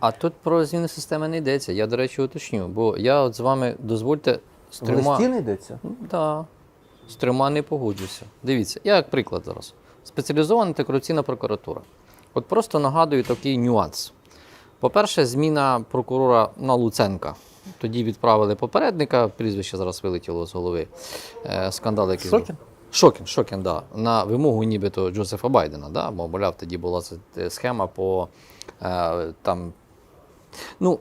А тут про зміни системи не йдеться. Я, до речі, уточню, бо я от з вами дозвольте з В трьома. листі не йдеться? Да, з трьома не погоджуся. Дивіться, я як приклад зараз. Спеціалізована антикорупційна прокуратура. От просто нагадую такий нюанс. По-перше, зміна прокурора на Луценка. Тоді відправили попередника, прізвище зараз вилетіло з голови. Е, скандал, який Шокін? був. Шокін, Шокін, да. На вимогу нібито Джозефа Байдена, да, бо, мовляв, тоді була схема по е, там. Ну,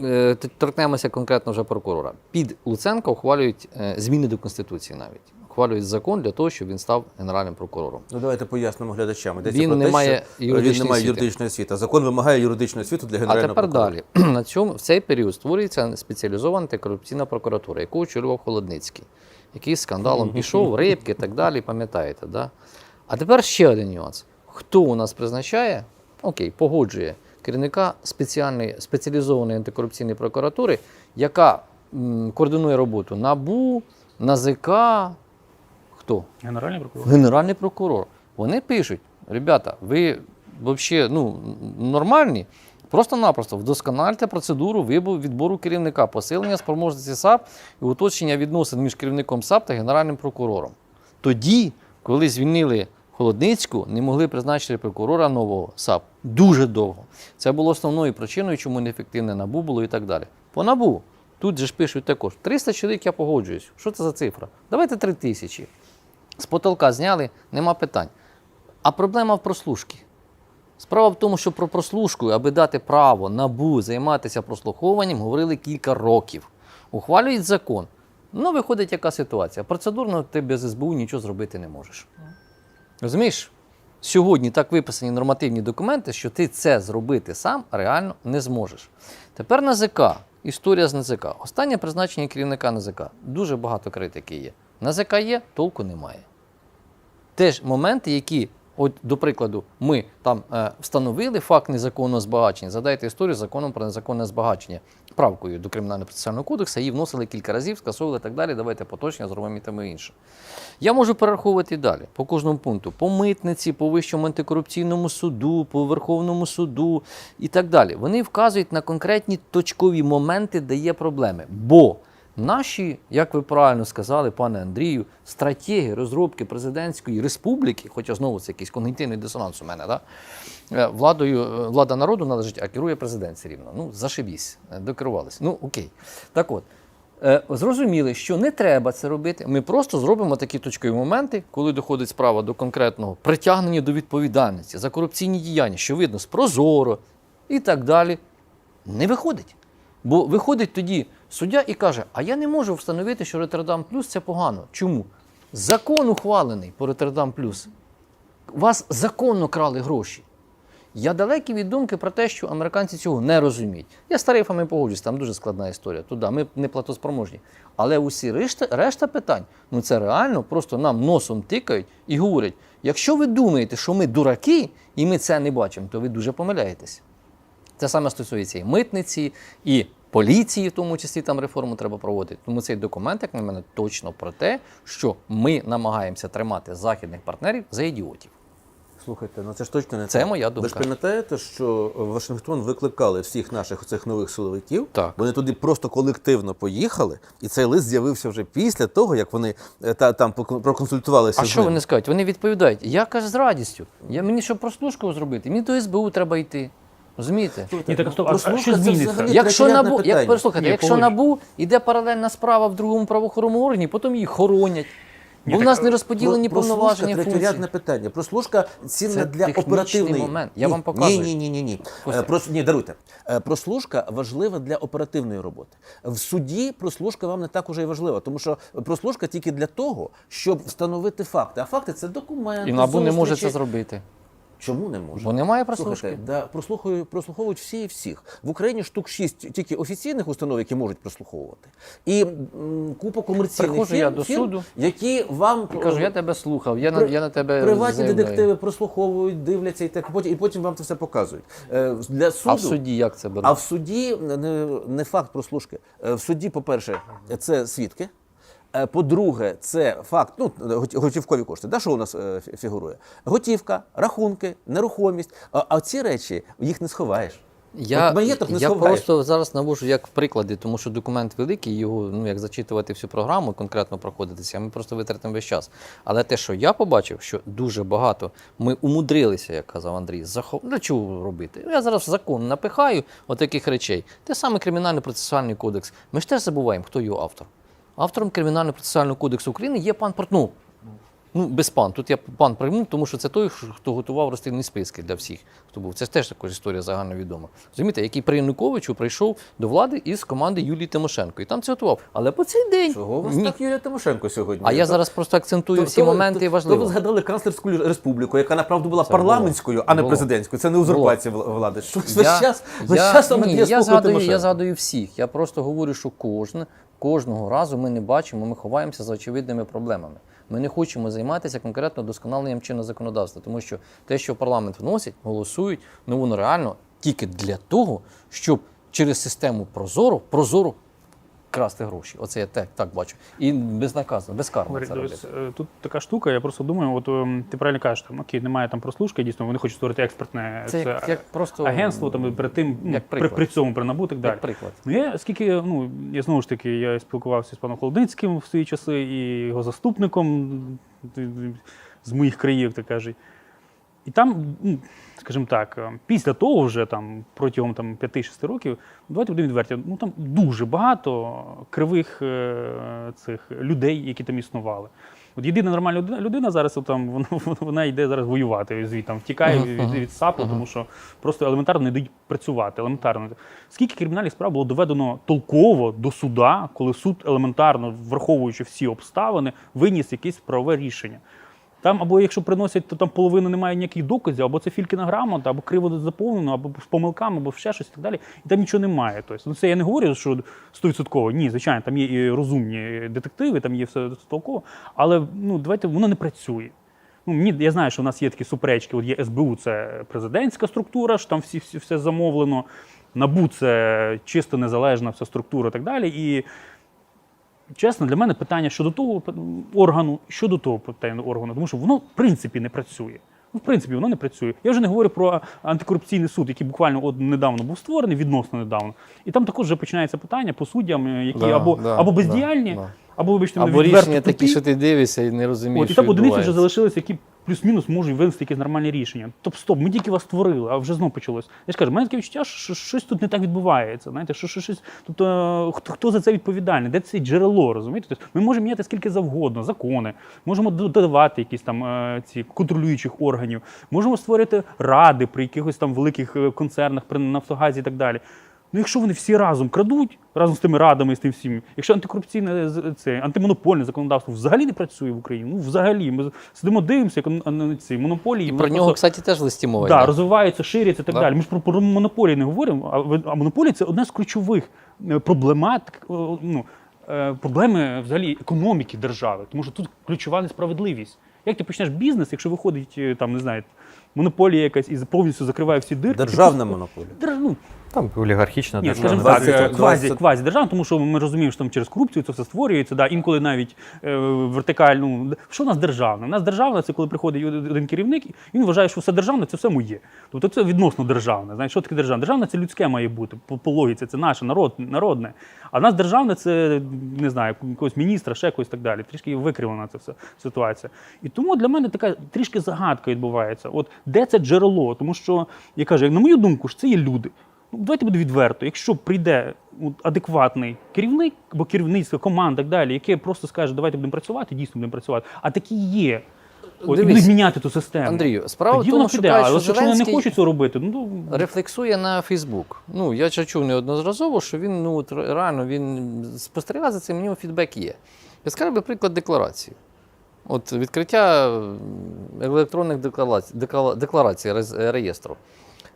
е, торкнемося конкретно вже прокурора. Під Луценка ухвалюють е, зміни до Конституції навіть. Ухвалюють закон для того, щоб він став генеральним прокурором. Ну давайте пояснимо глядачам. Йдеться Він про не те, має що юридичної він не має освіти. юридичної освіти. Закон вимагає юридичної освіти для А тепер прокурора. далі. На цьому в цей період створюється спеціалізована антикорупційна прокуратура, яку очолював Холодницький, який скандалом пішов, рибки і так далі, пам'ятаєте, да? А тепер ще один нюанс. Хто у нас призначає? Окей, погоджує керівника спеціальної спеціалізованої антикорупційної прокуратури, яка м, координує роботу НАБУ, НАЗК. Хто? Генеральний прокурор. Генеральний прокурор. Вони пишуть: ребята, ви взагалі ну, нормальні. Просто-напросто вдоскональте процедуру відбору керівника, посилення спроможності САП і уточнення відносин між керівником САП та Генеральним прокурором. Тоді, коли звільнили Холодницьку, не могли призначити прокурора нового САП дуже довго. Це було основною причиною, чому неефективне НАБУ було і так далі. По НАБУ тут же ж пишуть також: 300 чоловік я погоджуюсь. Що це за цифра? Давайте 3 тисячі. З потолка зняли, нема питань. А проблема в прослушці. Справа в тому, що про прослушку, аби дати право набу займатися прослуховуванням, говорили кілька років. Ухвалюють закон. Ну, виходить, яка ситуація. Процедурно ти без СБУ нічого зробити не можеш. Розумієш? Сьогодні так виписані нормативні документи, що ти це зробити сам реально не зможеш. Тепер НАЗК. Історія з НАЗК. Останнє призначення керівника НАЗК. Дуже багато критики є. НАЗК є, толку немає. Теж моменти, які, от, до прикладу, ми там е, встановили факт незаконного збагачення. Задайте історію з законом про незаконне збагачення. Правкою до Кримінального процесуального кодексу її вносили кілька разів, скасовували і так далі. Давайте поточення зробимо і тому інше. Я можу перераховувати і далі по кожному пункту: по митниці, по вищому антикорупційному суду, по Верховному суду і так далі. Вони вказують на конкретні точкові моменти, де є проблеми. Бо наші, як ви правильно сказали, пане Андрію, стратегії розробки президентської республіки, хоча знову це якийсь когнітивний дисонанс у мене, да? Е, владою, е, влада народу належить, а керує президент все рівно. Ну, зашибісь, е, докерувались. Ну, окей. Так от. Зрозуміли, що не треба це робити. Ми просто зробимо такі точкові моменти, коли доходить справа до конкретного притягнення до відповідальності за корупційні діяння, що видно з прозоро і так далі. Не виходить. Бо виходить тоді суддя і каже: А я не можу встановити, що Роттердам Плюс це погано. Чому? Закон ухвалений по Роттердам Плюс. Вас законно крали гроші. Я далекий від думки про те, що американці цього не розуміють. Я з тарифами погоджуюсь, там дуже складна історія. Туди ми не платоспроможні. Але усі решта, решта питань, ну це реально просто нам носом тикають і говорять: якщо ви думаєте, що ми дураки і ми це не бачимо, то ви дуже помиляєтесь. Це саме стосується і митниці, і поліції, в тому числі там реформу треба проводити. Тому цей документ, як на мене, точно про те, що ми намагаємося тримати західних партнерів за ідіотів. Слухайте, ну це ж точно не Це так. моя Ви ж пам'ятаєте, що в Вашингтон викликали всіх наших цих нових силовиків. Так. Вони туди просто колективно поїхали, і цей лист з'явився вже після того, як вони е, та, там проконсультувалися А з що ним. вони скажуть? Вони відповідають: я каже з радістю. Я мені щоб прослушку зробити, мені до СБУ треба йти. Розумієте? Ні, так а стоп, а Прослушка що це зміниться? взагалі Якщо набу, як питання. послухайте, Ні, якщо погоджуюсь. набу іде паралельна справа в другому правоохоронному органі, потім її хоронять. Ні, Бо в так, нас не розподілені Про- прослушка повноваження функції. третєрядне питання. Прослушка цінна Це для технічний оперативної момент. Я ні, вам показую. Ні, ні, ні, ні. Е, прос- Ні, даруйте. Е, Прослушка важлива для оперативної роботи. В суді прослушка вам не так уже і важлива, тому що прослушка тільки для того, щоб встановити факти. А факти це документи. І НАБУ не може це зробити. Чому не може? Бо немає прослушки. Слухайте, да, прослуховують, прослуховують всі і всіх. В Україні штук шість тільки офіційних установ, які можуть прослуховувати. І м, купа комерційних Приходжу фірм, я до фірм, суду. які вам кажу, я тебе слухав, я, на, При- я на тебе Приватні заявляю. детективи прослуховують, дивляться і так потім, і потім вам це все показують. Е, Для суду, А в суді як це беруть? а в суді не, не факт прослушки. Е, В суді, по-перше, це свідки. Е, По-друге, це факт, ну, готівкові кошти. Да, що у нас е, фігурує? Готівка, рахунки, нерухомість. А, а ці речі їх не сховаєш. Я, От маєток не я сховаєш. просто зараз навожу як приклади, тому що документ великий, його ну як зачитувати всю програму, конкретно проходитися, ми просто витратимо весь час. Але те, що я побачив, що дуже багато ми умудрилися, як казав Андрій, захов... для чого робити? Я зараз закон напихаю отаких речей. Те саме кримінальний процесуальний кодекс. Ми ж теж забуваємо, хто його автор. Автором кримінального процесуального кодексу України є пан Портнов. Ну, без пан. Тут я пан прийму, тому що це той, хто готував розстрільні списки для всіх, хто був. Це ж теж також історія загальновідома. Розумієте, який при Януковичу прийшов до влади із команди Юлії Тимошенко. І там це готував. Але по цей день. Чого у вас Ні. так Юлія Тимошенко сьогодні? А я То- зараз просто акцентую то- всі то моменти то- і То важливо. ви згадали канцлерську республіку, яка направду була Це було. парламентською, а не президентською. Це не узурпація вла- влади. Що весь час, весь я, час ні, я, згадую, я згадую всіх. Я просто говорю, що кожен, кожного разу ми не бачимо, ми ховаємося за очевидними проблемами. Ми не хочемо займатися конкретно досконаленням чинного законодавства, тому що те, що парламент вносять, голосують, ну воно реально тільки для того, щоб через систему Прозоро, Прозоро красти гроші. Оце я так, так бачу. І безнаказано, безкарно це робити. е, Тут така штука, я просто думаю, от ем, ти правильно кажеш, там окей, немає там прослушки, дійсно, вони хочуть створити експертне Це це, як, як просто агентство, там перед тим ну, як при, при цьому при набу так далі. як приклад. Ну, я скільки, ну я знову ж таки, я спілкувався з паном Холодницьким в свої часи і його заступником з моїх країв, так кажуть. І там, ну, скажімо так, е, після того вже там протягом там, 5-6 років, давайте будемо відверті, ну там дуже багато кривих е, цих людей, які там існували. От єдина нормальна людина, людина зараз от там вона, вона йде зараз воювати звідти, там втікає Мгм, від, від САПу, тому що просто елементарно не дають працювати. Елементарно. Скільки кримінальних справ було доведено толково до суда, коли суд елементарно, враховуючи всі обставини, виніс якесь правове рішення. Там, або якщо приносять, то там половина немає ніяких доказів, або це фількіна грамота, або криво заповнено, або з помилками, або ще щось і так далі. І там нічого немає. Тобто, ну це я не говорю, що 100%. Ні, звичайно, там є і розумні детективи, там є все толково. Але ну давайте воно не працює. Ну, мені я знаю, що в нас є такі суперечки. От є СБУ, це президентська структура, що там всі, всі все замовлено. НАБУ це чисто незалежна вся структура і так далі. І чесно, для мене питання щодо того органу, щодо того питання органу, тому що воно в принципі не працює. Ну, в принципі, воно не працює. Я вже не говорю про антикорупційний суд, який буквально от недавно був створений, відносно недавно. І там також вже починається питання по суддям, е, які Да, або, да, або бездіяльні, да, да. або, вибачте, Або рішення такі, що ти дивишся і не розумієш. От, і там одиниці вже залишилися, які плюс-мінус можуть винести якесь нормальне рішення. Тобто, стоп, ми тільки вас створили, а вже знов почалось. Я ж кажу, мене таке відчуття, що щось тут не так відбувається. Знаєте, що, що щось. Тобто, хто, хто за це відповідальний? Де це джерело? Розумієте? Тобто, ми можемо міняти скільки завгодно, закони, можемо додавати якісь там е, ці контролюючих органів, можемо створити ради при якихось там великих е, концернах, при Нафтогазі і так далі. Ну, якщо вони всі разом крадуть, разом з тими радами, з тим всім, якщо антикорупційне це антимонопольне законодавство взагалі не працює в Україні, ну взагалі ми сидимо, дивимося, як ці монополії І про нього, просто, кстати, теж листі мова да, розвиваються, ширяться і так Да. далі. Ми ж про, про монополії не говоримо, а, а монополія це одна з ключових е, проблематик, е, ну, е, проблеми взагалі економіки держави, тому що тут ключова несправедливість. Як ти почнеш бізнес, якщо виходить е, там, не знаю, монополія якась і повністю закриває всі дирки? Державна монополія. Держ- ну, Там олігархічна ні, держава. скажімо 20, так, е, квазі, квазі держава, тому що ми розуміємо, що там через корупцію це все створюється. Да, інколи навіть е, вертикальну. Що у нас державне? У нас державне це коли приходить один керівник, він вважає, що все державне це все моє. Тобто це відносно державне. Знаєш, що таке державне? Державне це людське має бути по, по логіці, це наше народ, народне. А в нас державне це не знаю, якогось міністра, ще когось так далі. Трішки викривлена ця вся ситуація. І тому для мене така трішки загадка відбувається. От де це джерело? Тому що я кажу, на мою думку, ж це є люди. Ну, давайте буде відверто. Якщо прийде адекватний керівник або керівництво, команда так далі, яке просто скаже, давайте будемо працювати, дійсно будемо працювати. А такі є. І будуть міняти ту систему. Андрію, справа в тому, що піде, але якщо вони не хочуть цього робити, ну рефлексує на Фейсбук. Ну, я чув неодноразово, що він ну, реально він спостерігає за цим, у нього фідбек є. Яскравий приклад декларації. От відкриття електронних декларацій, декла- декларацій реєстру.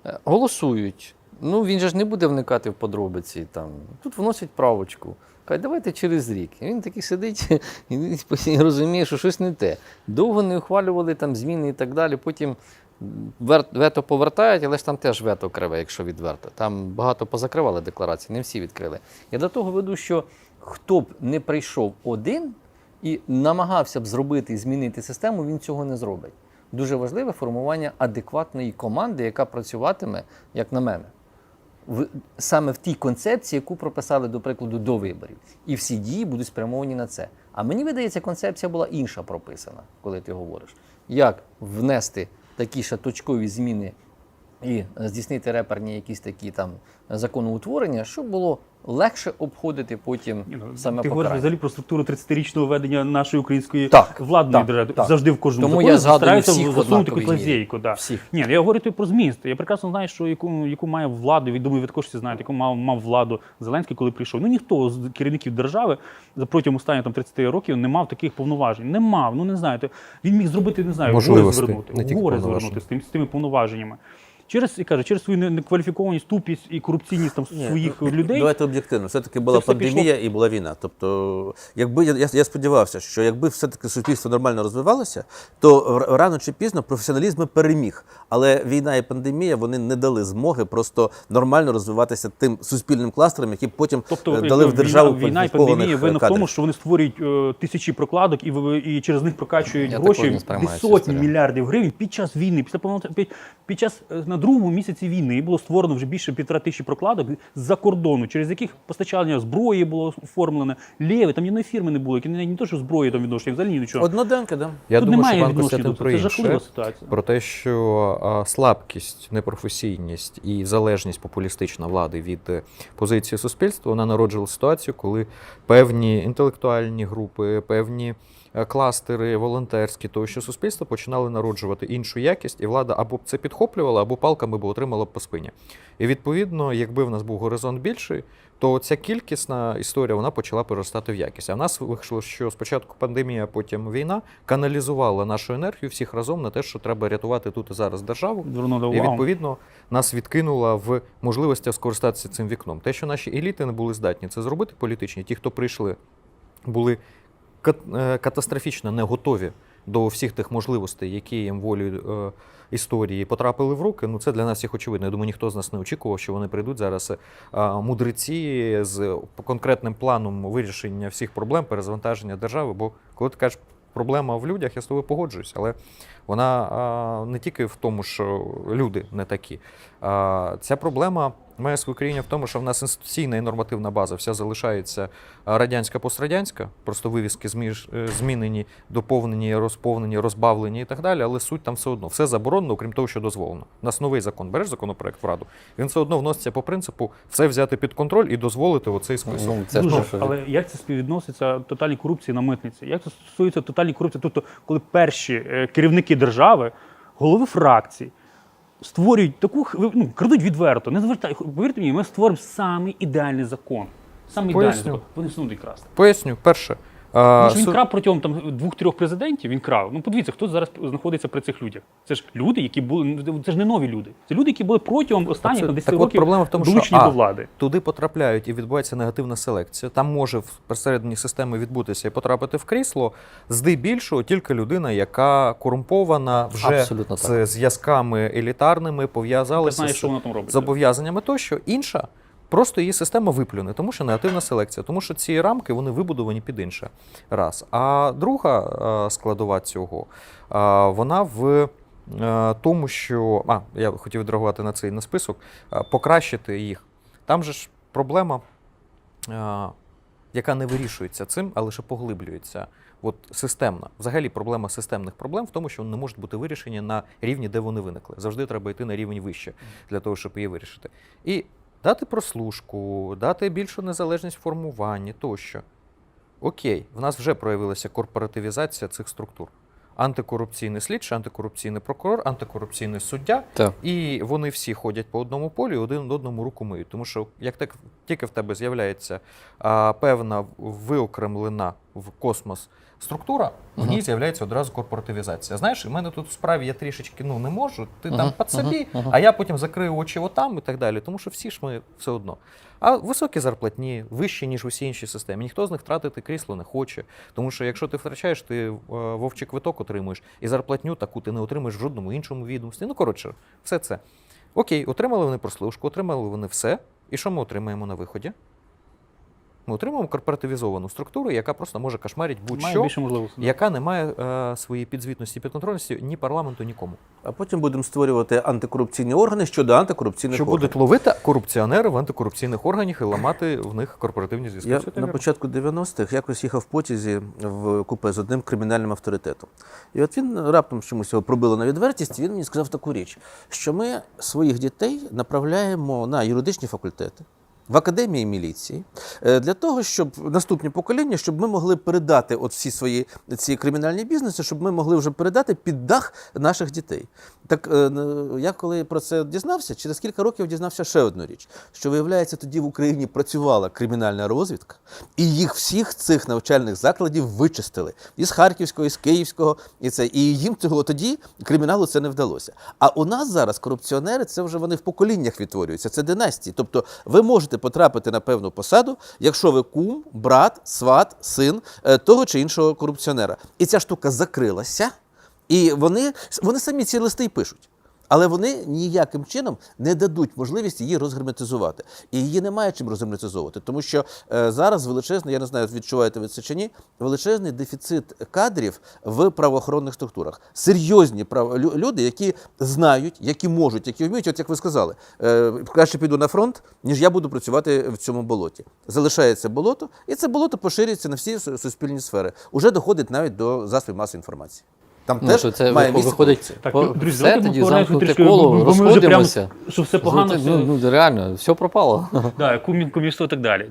Е, Голосують. Ну, він же ж не буде вникати в подробиці. Там. Тут вносять правочку. Кажуть, давайте через рік. І він такий сидить і розуміє, що щось не те. Довго не ухвалювали там зміни і так далі. Потім вето повертають, але ж там теж вето криве, якщо відверто. Там багато позакривали декларації, не всі відкрили. Я до того веду, що хто б не прийшов один і намагався б зробити і змінити систему, він цього не зробить. Дуже важливе формування адекватної команди, яка працюватиме, як на мене. В, саме в тій концепції, яку прописали, до прикладу, до виборів. І всі дії будуть спрямовані на це. А мені видається, концепція була інша прописана, коли ти говориш. Як внести такі ще точкові зміни і здійснити реперні якісь такі там законоутворення, щоб було легше обходити потім Ні, ну, саме ти говориш покарання. взагалі про структуру 30-річного ведення нашої української Так, владної так, держави. так. Завжди в кожному Тому законі я згадую стараються всіх засунути якусь лазейку. Да. Всіх. Ні, я говорю ти про зміст. Я прекрасно знаю, що яку, яку має владу. Я думаю, ви також всі знаєте, яку мав, мав владу Зеленський, коли прийшов. Ну ніхто з керівників держави за протягом останніх там 30 років не мав таких повноважень. Не мав. Ну не знаєте. Він міг зробити, не знаю, гори Можливостей, звернути, не тільки гори повноважень. звернути з тим з тими повноваженнями. Через я кажу, через свою некваліфікованість, тупість і корупційність там своїх ну, людей. Давайте об'єктивно. Все-таки була все пішло- пандемія і була війна. Тобто, якби я, я, я сподівався, що якби все-таки суспільство нормально розвивалося, то рано чи пізно професіоналізм переміг. Але війна і пандемія вони не дали змоги просто нормально розвиватися тим суспільним кластерам, які потім Тобто е, дали в державу війна, війна і пандемія винна в тому, що вони створюють е, тисячі прокладок і, ви- і через них прокачують Я гроші сотні мільярдів гривень під час війни. Після під, під час е, на другому місяці війни було створено вже більше півтора тисячі прокладок з-за кордону, через яких постачання зброї було оформлене. Лєві, там ні одної фірми не було, які не, не то, що зброї там відношення, взагалі нічого. Одноденки, да. Я Тут думаю, немає що пан Костянтин про. Це жахлива ситуація. Про те, що а, слабкість, непрофесійність і залежність популістична влади від е, позиції суспільства вона народжувала ситуацію, коли певні інтелектуальні групи, певні кластери, волонтерські, тощо суспільство починали народжувати іншу якість, і влада або б це підхоплювала, або палками б отримала б по спині. І відповідно, якби в нас був горизонт більший, то ця кількісна історія вона почала переростати в якість. А в нас вийшло, що спочатку пандемія, потім війна каналізувала нашу енергію всіх разом на те, що треба рятувати тут і зараз державу. І відповідно нас відкинула в можливості скористатися цим вікном. Те, що наші еліти не були здатні це зробити політичні, ті, хто прийшли, були е, катастрофічно не готові до всіх тих можливостей, які їм волею е, історії потрапили в руки. Ну це для нас всіх очевидно. Я думаю, ніхто з нас не очікував, що вони прийдуть зараз е, мудреці з конкретним планом вирішення всіх проблем, перезавантаження держави. Бо коли ти кажеш, проблема в людях, я з тобою погоджуюсь, але вона а, не тільки в тому, що люди не такі. А, ця проблема має свою коріння в тому, що в нас інституційна і нормативна база вся залишається радянська пострадянська, просто вивіски зміж, е, змінені, доповнені, розповнені, розбавлені і так далі, але суть там все одно. Все заборонено, окрім того, що дозволено. У нас новий закон, береш законопроект в Раду, він все одно вноситься по принципу все взяти під контроль і дозволити оцей список. Ну, це Дуже, що- але як це співвідноситься тотальній корупції на митниці? Як це стосується тотальній корупції? Тобто, коли перші е, керівники держави, голови фракцій створюють таку ну, крадуть відверто. Не звертай, повірте мені, ми створимо самий ідеальний закон. Самий ідеальний Поясню. закон. Вони сунуть красти. Поясню, перше. А, Тому що він су- крав протягом там двох-трьох президентів. Він крав. Ну подивіться, хто зараз знаходиться при цих людях. Це ж люди, які були ну, це ж не нові люди. Це люди, які були протягом останніх Це- на 10 так от проблема в тому, що, а, до влади. туди потрапляють і відбувається негативна селекція. Там може всередині системи відбутися і потрапити в крісло здебільшого тільки людина, яка корумпована вже Абсолютно з зв'язками елітарними, пов'язалася з зобов'язаннями тощо. Інша просто її система виплюне, тому що негативна селекція, тому що ці рамки вони вибудовані під інше. Раз. А друга е, складова цього, е, вона в. е, Тому що, а, я хотів відреагувати на цей на список, покращити їх. Там же ж проблема, яка не вирішується цим, а лише поглиблюється. От системна. Взагалі проблема системних проблем в тому, що вони не можуть бути вирішені на рівні, де вони виникли. Завжди треба йти на рівень вище для того, щоб її вирішити. І дати прослушку, дати більшу незалежність в формуванні тощо. Окей, в нас вже проявилася корпоративізація цих структур. Антикорупційний слідчий, антикорупційний прокурор, антикорупційний суддя, Так. і вони всі ходять по одному полю і один одному руку миють. Тому що як так, тільки в тебе з'являється а, певна виокремлена в космос структура, в ній з'являється одразу корпоративізація. Знаєш, у мене тут в справі я трішечки ну, не можу, ти там під собі, а я потім закрию очі отам і так далі. Тому що всі ж ми все одно. А високі зарплатні, вищі, ніж усі інші системи. Ніхто з них втратити крісло не хоче. Тому що якщо ти втрачаєш, ти е, вовчий квиток отримуєш, і зарплатню таку ти не отримаєш в жодному іншому відомстві. Ну, коротше, все це. Окей, отримали вони прослушку, отримали вони все. І що ми отримаємо на виході? Ми отримуємо корпоративізовану структуру, яка просто може кошмарити будь-що, яка не має е, своєї підзвітності підконтрольності ні парламенту, нікому. А потім будемо створювати антикорупційні органи щодо антикорупційних Що органів. будуть ловити корупціонери в антикорупційних органах і ламати в них корпоративні зв'язки. Я на початку 90-х якось їхав в потязі в купе з одним кримінальним авторитетом. І от він раптом чомусь його пробило на відвертість, і він мені сказав таку річ, що ми своїх дітей направляємо на юридичні факультети. В академії міліції е, для того, щоб наступні покоління, щоб ми могли передати от всі свої ці кримінальні бізнеси, щоб ми могли вже передати під дах наших дітей. Так е, я коли про це дізнався, через кілька років дізнався ще одну річ: що виявляється, тоді в Україні працювала кримінальна розвідка, і їх всіх цих навчальних закладів вичистили із Харківського, із Київського, і це і їм цього тоді криміналу це не вдалося. А у нас зараз корупціонери це вже вони в поколіннях відтворюються. Це династії. Тобто, ви можете потрапити на певну посаду, якщо ви кум, брат, сват, син е, того чи іншого корупціонера. І ця штука закрилася. І вони, вони самі ці листи й пишуть. Але вони ніяким чином не дадуть можливість її розгерметизувати. І її немає чим розгерметизовувати, тому що е, зараз величезний, я не знаю, відчуваєте ви це чи ні, величезний дефіцит кадрів в правоохоронних структурах. Серйозні прав... лю- люди, які знають, які можуть, які вміють, от як ви сказали, е, краще піду на фронт, ніж я буду працювати в цьому болоті. Залишається болото, і це болото поширюється на всі суспільні сфери. Уже доходить навіть до засобів масової інформації. Там Ну, теж що це має місце виходить. Так, по- друзі, все тоді замкнути коло, розходимося. прям, що все погано, Ну, Ну, ну, реально, все пропало. Да, кумі- кумівство і так далі.